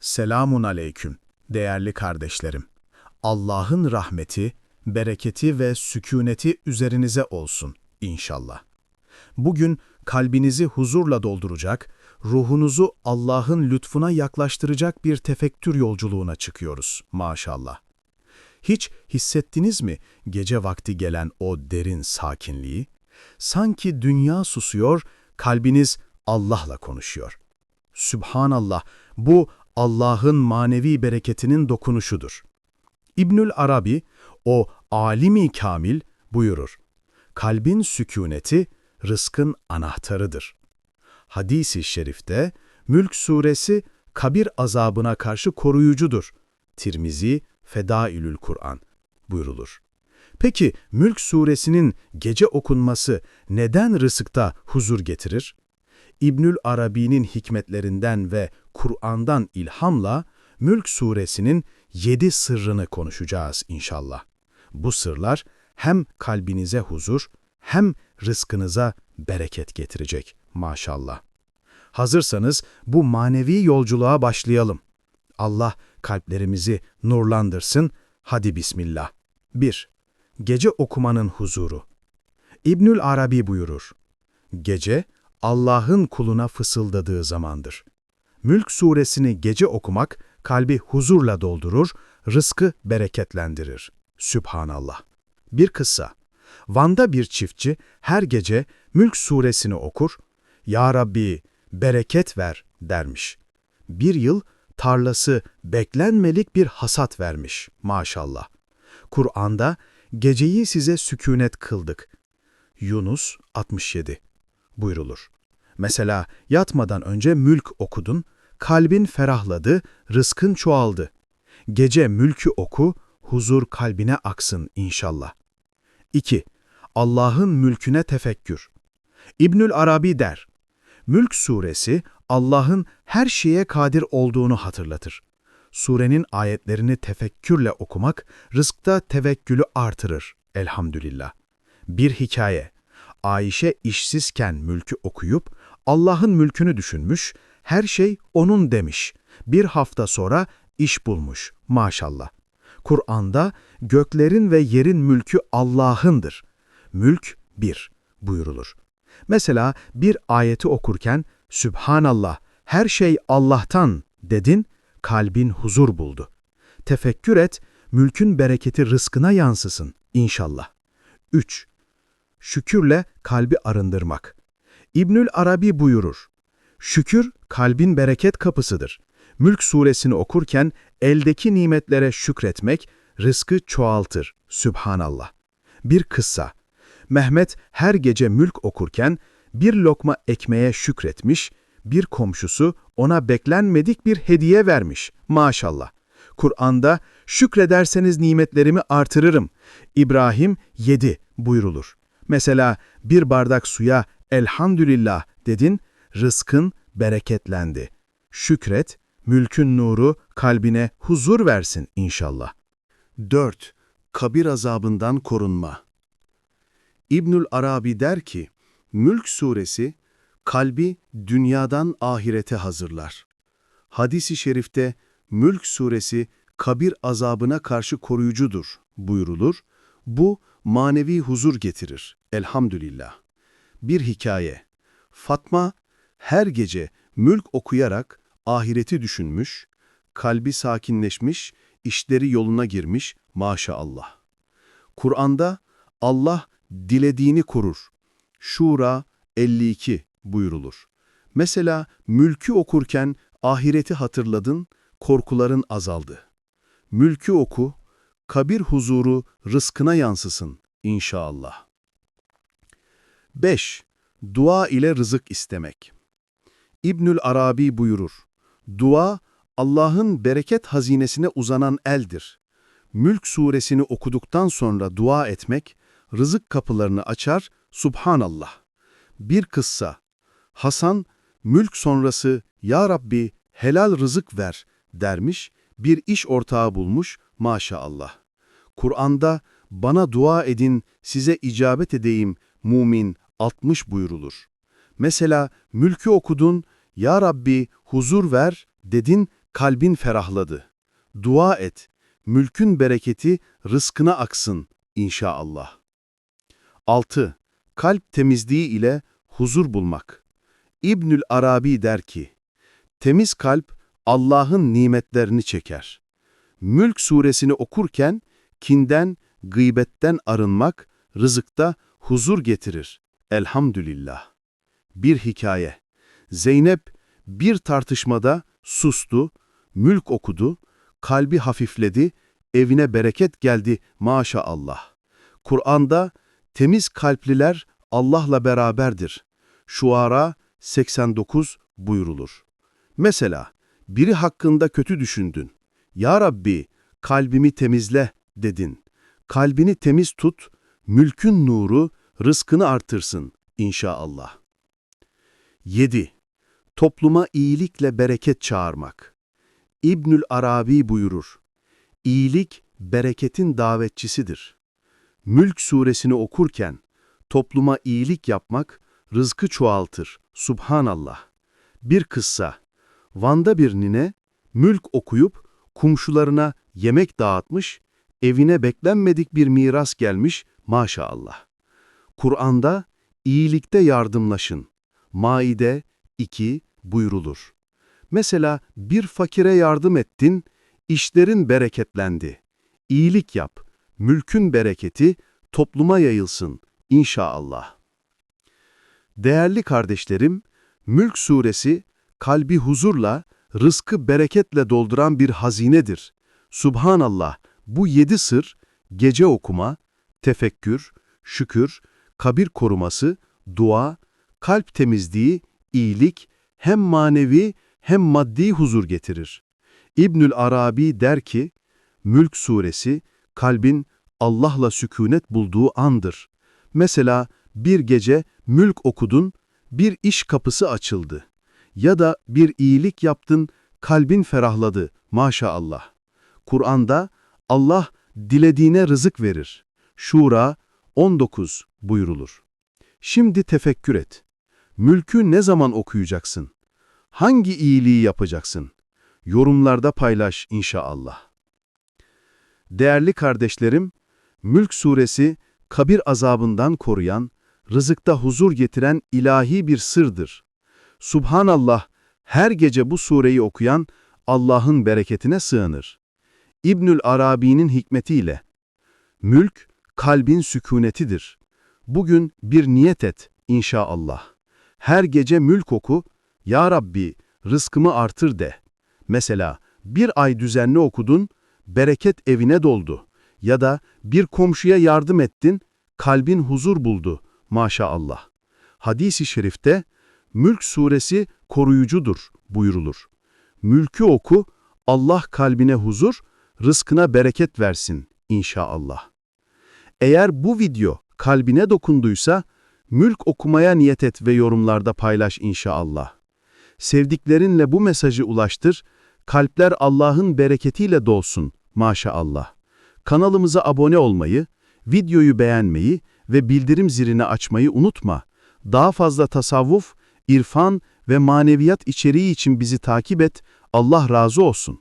Selamun aleyküm değerli kardeşlerim. Allah'ın rahmeti, bereketi ve sükuneti üzerinize olsun inşallah. Bugün kalbinizi huzurla dolduracak, ruhunuzu Allah'ın lütfuna yaklaştıracak bir tefekkür yolculuğuna çıkıyoruz maşallah. Hiç hissettiniz mi gece vakti gelen o derin sakinliği? Sanki dünya susuyor, kalbiniz Allah'la konuşuyor. Sübhanallah, bu Allah'ın manevi bereketinin dokunuşudur. İbnül Arabi, o alimi kamil buyurur. Kalbin sükuneti, rızkın anahtarıdır. Hadis-i şerifte, Mülk suresi kabir azabına karşı koruyucudur. Tirmizi, Fedailül Kur'an buyrulur. Peki Mülk suresinin gece okunması neden rızıkta huzur getirir? İbnül Arabi'nin hikmetlerinden ve Kur'an'dan ilhamla Mülk suresinin yedi sırrını konuşacağız inşallah. Bu sırlar hem kalbinize huzur hem rızkınıza bereket getirecek maşallah. Hazırsanız bu manevi yolculuğa başlayalım. Allah kalplerimizi nurlandırsın. Hadi bismillah. 1. Gece okumanın huzuru. İbnül Arabi buyurur. Gece Allah'ın kuluna fısıldadığı zamandır. Mülk suresini gece okumak kalbi huzurla doldurur, rızkı bereketlendirir. Sübhanallah. Bir kıssa. Van'da bir çiftçi her gece Mülk suresini okur, Ya Rabbi bereket ver dermiş. Bir yıl tarlası beklenmelik bir hasat vermiş maşallah. Kur'an'da geceyi size sükunet kıldık. Yunus 67 buyrulur. Mesela yatmadan önce mülk okudun, kalbin ferahladı, rızkın çoğaldı. Gece mülkü oku, huzur kalbine aksın inşallah. 2. Allah'ın mülküne tefekkür. İbnül Arabi der, Mülk suresi Allah'ın her şeye kadir olduğunu hatırlatır. Surenin ayetlerini tefekkürle okumak rızkta tevekkülü artırır elhamdülillah. Bir hikaye. Ayşe işsizken mülkü okuyup Allah'ın mülkünü düşünmüş, her şey onun demiş. Bir hafta sonra iş bulmuş maşallah. Kur'an'da göklerin ve yerin mülkü Allah'ındır. Mülk bir buyurulur. Mesela bir ayeti okurken Sübhanallah, her şey Allah'tan dedin, kalbin huzur buldu. Tefekkür et, mülkün bereketi rızkına yansısın inşallah. 3. Şükürle kalbi arındırmak. İbnül Arabi buyurur. Şükür kalbin bereket kapısıdır. Mülk suresini okurken eldeki nimetlere şükretmek rızkı çoğaltır. Sübhanallah. Bir kıssa. Mehmet her gece mülk okurken bir lokma ekmeğe şükretmiş, bir komşusu ona beklenmedik bir hediye vermiş. Maşallah. Kur'an'da şükrederseniz nimetlerimi artırırım. İbrahim 7 buyrulur. Mesela bir bardak suya elhamdülillah dedin, rızkın bereketlendi. Şükret, mülkün nuru kalbine huzur versin inşallah. 4. Kabir azabından korunma. İbnül Arabi der ki, Mülk suresi, kalbi dünyadan ahirete hazırlar. Hadis-i şerifte, Mülk suresi, kabir azabına karşı koruyucudur buyurulur. Bu, manevi huzur getirir. Elhamdülillah. Bir hikaye. Fatma, her gece mülk okuyarak ahireti düşünmüş, kalbi sakinleşmiş, işleri yoluna girmiş, maşallah. Kur'an'da Allah dilediğini korur. Şura 52 buyurulur. Mesela mülkü okurken ahireti hatırladın, korkuların azaldı. Mülkü oku, kabir huzuru rızkına yansısın inşallah. 5. Dua ile rızık istemek. İbnül Arabi buyurur. Dua, Allah'ın bereket hazinesine uzanan eldir. Mülk suresini okuduktan sonra dua etmek, rızık kapılarını açar, subhanallah. Bir kıssa, Hasan, mülk sonrası, Ya Rabbi helal rızık ver dermiş, bir iş ortağı bulmuş, maşallah. Kur'an'da bana dua edin, size icabet edeyim, mumin 60 buyurulur. Mesela mülkü okudun, Ya Rabbi huzur ver dedin, kalbin ferahladı. Dua et, mülkün bereketi rızkına aksın inşallah. 6. Kalp temizliği ile huzur bulmak. İbnül Arabi der ki, Temiz kalp Allah'ın nimetlerini çeker. Mülk suresini okurken kinden, gıybetten arınmak rızıkta huzur getirir. Elhamdülillah. Bir hikaye. Zeynep bir tartışmada sustu, mülk okudu, kalbi hafifledi, evine bereket geldi maşallah. Kur'an'da temiz kalpliler Allah'la beraberdir. Şuara 89 buyrulur. Mesela biri hakkında kötü düşündün. Ya Rabbi kalbimi temizle dedin. Kalbini temiz tut, mülkün nuru rızkını artırsın inşallah. 7. Topluma iyilikle bereket çağırmak. İbnül Arabi buyurur. İyilik bereketin davetçisidir. Mülk suresini okurken topluma iyilik yapmak rızkı çoğaltır. Subhanallah. Bir kıssa. Van'da bir nine mülk okuyup komşularına yemek dağıtmış, evine beklenmedik bir miras gelmiş maşallah. Kur'an'da iyilikte yardımlaşın. Maide 2 buyrulur. Mesela bir fakire yardım ettin, işlerin bereketlendi. İyilik yap, mülkün bereketi topluma yayılsın inşallah. Değerli kardeşlerim, Mülk suresi kalbi huzurla, rızkı bereketle dolduran bir hazinedir. Subhanallah, bu yedi sır, gece okuma, tefekkür, şükür, kabir koruması, dua, kalp temizliği, iyilik, hem manevi hem maddi huzur getirir. İbnül Arabi der ki, Mülk suresi, kalbin Allah'la sükunet bulduğu andır. Mesela bir gece mülk okudun, bir iş kapısı açıldı. Ya da bir iyilik yaptın, kalbin ferahladı, maşallah. Kur'an'da Allah dilediğine rızık verir. Şura 19 buyrulur. Şimdi tefekkür et. Mülkü ne zaman okuyacaksın? Hangi iyiliği yapacaksın? Yorumlarda paylaş inşallah. Değerli kardeşlerim, Mülk suresi kabir azabından koruyan, rızıkta huzur getiren ilahi bir sırdır. Subhanallah, her gece bu sureyi okuyan Allah'ın bereketine sığınır. İbnül Arabi'nin hikmetiyle, Mülk, kalbin sükunetidir. Bugün bir niyet et inşallah. Her gece mülk oku, Ya Rabbi rızkımı artır de. Mesela bir ay düzenli okudun, bereket evine doldu. Ya da bir komşuya yardım ettin, kalbin huzur buldu maşallah. Hadis-i şerifte, Mülk suresi koruyucudur buyurulur. Mülkü oku, Allah kalbine huzur, rızkına bereket versin inşallah. Eğer bu video kalbine dokunduysa, mülk okumaya niyet et ve yorumlarda paylaş inşallah. Sevdiklerinle bu mesajı ulaştır, kalpler Allah'ın bereketiyle dolsun maşallah. Kanalımıza abone olmayı, videoyu beğenmeyi ve bildirim zilini açmayı unutma. Daha fazla tasavvuf, irfan ve maneviyat içeriği için bizi takip et. Allah razı olsun.